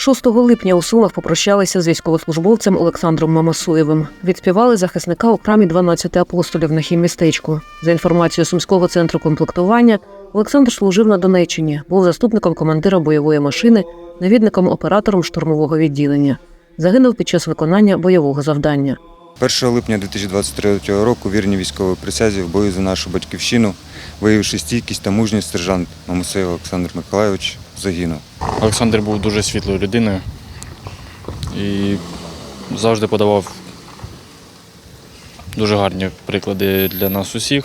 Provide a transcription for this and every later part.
6 липня у Сумах попрощалися з військовослужбовцем Олександром Мамасуєвим. Відспівали захисника у храмі 12 апостолів на хіммістечку. За інформацією Сумського центру комплектування, Олександр служив на Донеччині, був заступником командира бойової машини, навідником оператором штурмового відділення. Загинув під час виконання бойового завдання. 1 липня 2023 року вірні військовій присязі в бою за нашу батьківщину, виявивши стійкість та мужність сержант Мамусеєв Олександр Миколайович загинув. Олександр був дуже світлою людиною і завжди подавав дуже гарні приклади для нас усіх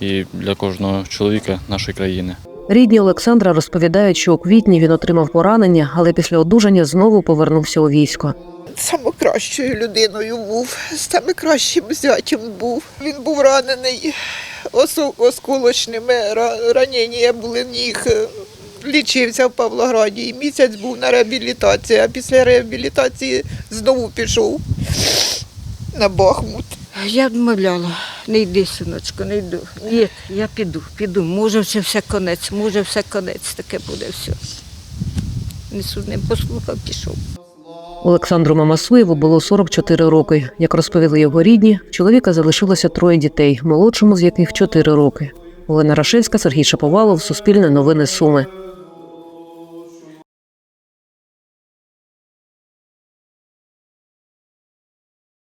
і для кожного чоловіка нашої країни. Рідні Олександра розповідають, що у квітні він отримав поранення, але після одужання знову повернувся у військо. Саме кращою людиною був, саме кращим зятем був. Він був ранений осколочними ра- ранення були ніг. Лічився в Павлограді і місяць був на реабілітації, а після реабілітації знову пішов на Бахмут. Я відмовляла, не йди, синочко, не йду. Ні, я піду, піду. Може, все, все конець, може, все конець, таке буде все. Не не послухав, пішов. Олександру Мамасуєву було 44 роки. Як розповіли його рідні, в чоловіка залишилося троє дітей, молодшому з яких 4 роки. Олена Рашевська, Сергій Шаповалов, Суспільне новини Суми.